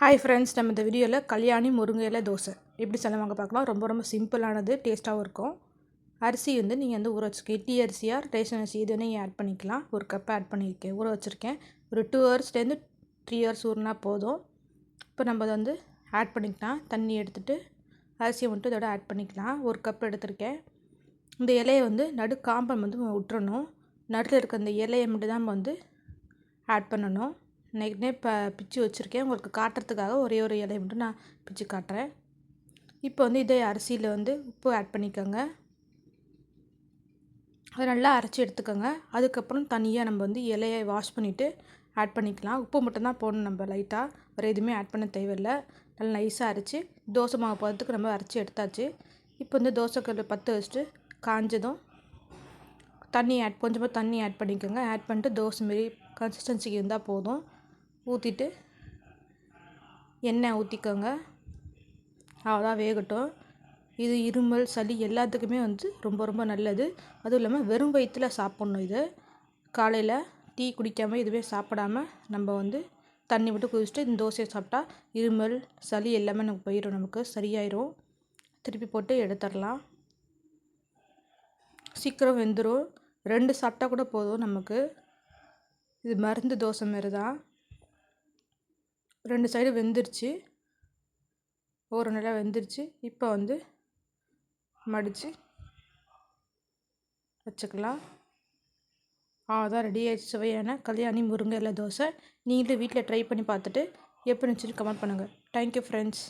Hi friends நம்ம இந்த வீடியோவில் கல்யாணி முருங்கை தோசை. எப்படி செலவாங்க பார்க்கலாம். ரொம்ப ரொம்ப சிம்பிளானது டேஸ்ட்டாகவும் இருக்கும். அரிசி வந்து நீங்கள் வந்து ஊற வச்சுக்க இட்லி அரிசியாக ரேஷன் அரிசி இது நீங்கள் ஆட் பண்ணிக்கலாம். ஒரு கப் ஆட் பண்ணியிருக்கேன் ஊற வச்சுருக்கேன். ஒரு டூ ஹவர்ஸ்லேருந்து த்ரீ ஹவர்ஸ் ஊறினா போதும். இப்போ நம்ம அதை வந்து ஆட் பண்ணிக்கலாம். தண்ணி எடுத்துகிட்டு அரிசியை மட்டும் இதோட ஆட் பண்ணிக்கலாம். ஒரு கப் எடுத்திருக்கேன். இந்த இலையை வந்து நடு காம்பம் வந்து விட்டுறணும் நடுவில் இருக்க அந்த இலையை மட்டும் தான் நம்ம வந்து ஆட் பண்ணணும். நெக்னே ப பிச்சு வச்சுருக்கேன். உங்களுக்கு காட்டுறதுக்காக ஒரே ஒரு இலையை மட்டும் நான் பிச்சு காட்டுறேன். இப்போ வந்து இதே அரிசியில் வந்து உப்பு ஆட் பண்ணிக்கோங்க. அதை நல்லா அரைச்சி எடுத்துக்கோங்க. அதுக்கப்புறம் தனியாக நம்ம வந்து இலையை வாஷ் பண்ணிவிட்டு ஆட் பண்ணிக்கலாம். உப்பு மட்டும்தான் போடணும் நம்ம லைட்டாக வேறு எதுவுமே ஆட் பண்ண தேவையில்லை. நல்லா நைஸாக அரைச்சி தோசை மாவு பதத்துக்கு நம்ம அரைச்சி எடுத்தாச்சு. இப்போ வந்து தோசைக்கல் பற்ற வச்சுட்டு காஞ்சதும் தண்ணி ஆட் கொஞ்சமாக தண்ணி ஆட் பண்ணிக்கோங்க. ஆட் பண்ணிட்டு தோசை மாரி கன்சிஸ்டன்சிக்கு இருந்தால் போதும். ஊற்றிட்டு எண்ணெய் ஊற்றிக்கோங்க அவ்வளோதான் வேகட்டும். இது இருமல் சளி எல்லாத்துக்குமே வந்து ரொம்ப ரொம்ப நல்லது. அதுவும் இல்லாமல் வெறும் வயிற்றில் சாப்பிட்ணும் இது. காலையில் டீ குடிக்காமல் இதுவே சாப்பிடாம நம்ம வந்து தண்ணி விட்டு குதிச்சுட்டு இந்த தோசையை சாப்பிட்டா இருமல் சளி எல்லாமே நமக்கு போயிடும் நமக்கு சரியாயிடும் திருப்பி போட்டு எடுத்துடலாம். சீக்கிரம் வெந்துடும் ரெண்டு சாப்பிட்டா கூட போதும் நமக்கு. இது மருந்து தோசை மாரி தான் ரெண்டு சைடு வெந்துருச்சு. ஒரு நல்லா வெந்துருச்சு. இப்போ வந்து மடித்து வச்சுக்கலாம். அதான் ரெடி ஆகிடுச்சு சுவையான கல்யாணி முருங்கை இல்லை தோசை. நீங்களும் வீட்டில் ட்ரை பண்ணி பார்த்துட்டு எப்படி இருந்துச்சுன்னு கமெண்ட் பண்ணுங்கள் தேங்க்யூ ஃப்ரெண்ட்ஸ்